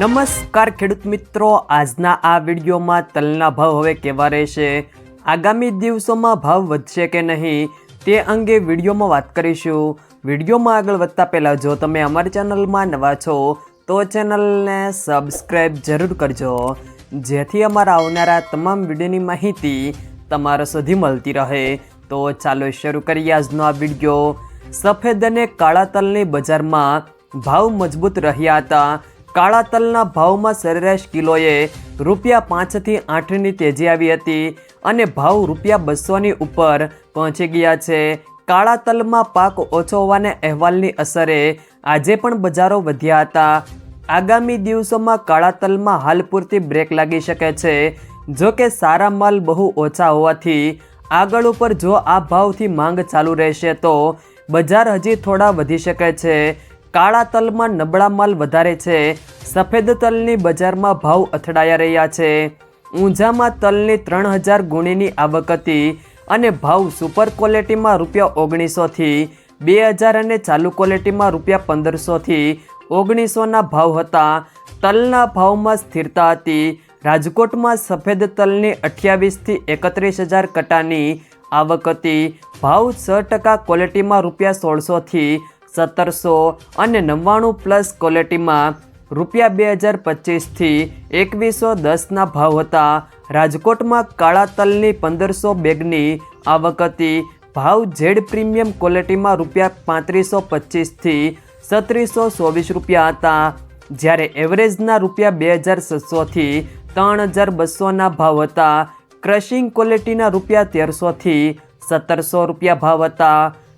નમસ્કાર ખેડૂત મિત્રો, આજના આ વિડીયોમાં તલના ભાવ હવે કેવા રહેશે? આગામી દિવસોમાં ભાવ વધશે કે નહીં, તે અંગે વિડીયોમાં વાત કરીશું. વિડીયોમાં આગળ વધતા પહેલાં જો તમે અમારી ચેનલમાં નવા છો, તો ચેનલને સબસ્ક્રાઈબ જરૂર કરજો. જેથી અમારા આવનારા તમામ વિડીયોની માહિતી તમારા સુધી મળતી રહે. તો ચાલો શરૂ કરીએ આજનો આ વીડિયો. સફેદ અને કાળા તલની બજારમાં ભાવ મજબૂત રહ્યા હતા. કાળા તલના ભાવમાં સરેરાશ કિલોએ રૂપિયા પાંચથી આઠની તેજી આવી હતી અને ભાવ રૂપિયા બસોની ઉપર પહોંચી ગયા છે. કાળા તલમાં પાક ઓછો હોવાના અહેવાલની અસરે આજે પણ બજારો વધ્યા હતા. આગામી દિવસોમાં કાળા તલમાં હાલ પૂરતી બ્રેક લાગી શકે છે. જો કે સારા માલ બહુ ઓછા હોવાથી આગળ ઉપર જો આ ભાવથી માંગ ચાલુ રહેશે તો બજાર હજી થોડા વધી શકે છે. કાળા તલમાં નબળા માલ વધારે છે. સફેદ તલની બજારમાં ભાવ અથડાયા રહ્યા છે. ઊંઝામાં તલની ત્રણ હજાર ગુણીની આવક હતી અને ભાવ સુપર ક્વોલિટીમાં રૂપિયા ઓગણીસોથી બે હજાર અને ચાલુ ક્વોલિટીમાં રૂપિયા પંદરસોથી ઓગણીસોના ભાવ હતા. તલના ભાવમાં સ્થિરતા હતી. રાજકોટમાં સફેદ તલની અઠ્યાવીસથી એકત્રીસ હજાર કટાની આવક હતી. ભાવ છ ટકા ક્વોલિટીમાં રૂપિયા સોળસોથી સત્તરસો અને નવ્વાણું પ્લસ ક્વોલિટીમાં રૂપિયા બે હજાર પચીસથી એકવીસો દસના ભાવ હતા. રાજકોટમાં કાળા તલની પંદરસો બેગની આવક હતી. ભાવ ઝેડ પ્રીમિયમ ક્વોલિટીમાં રૂપિયા પાંત્રીસો પચીસથી સત્રીસો ચોવીસ રૂપિયા હતા. જ્યારે એવરેજના રૂપિયા બે હજાર છસોથી ત્રણ હજાર બસોના ભાવ હતા. ક્રશિંગ ક્વોલિટીના રૂપિયા તેરસોથી સત્તરસો રૂપિયા ભાવ હતા.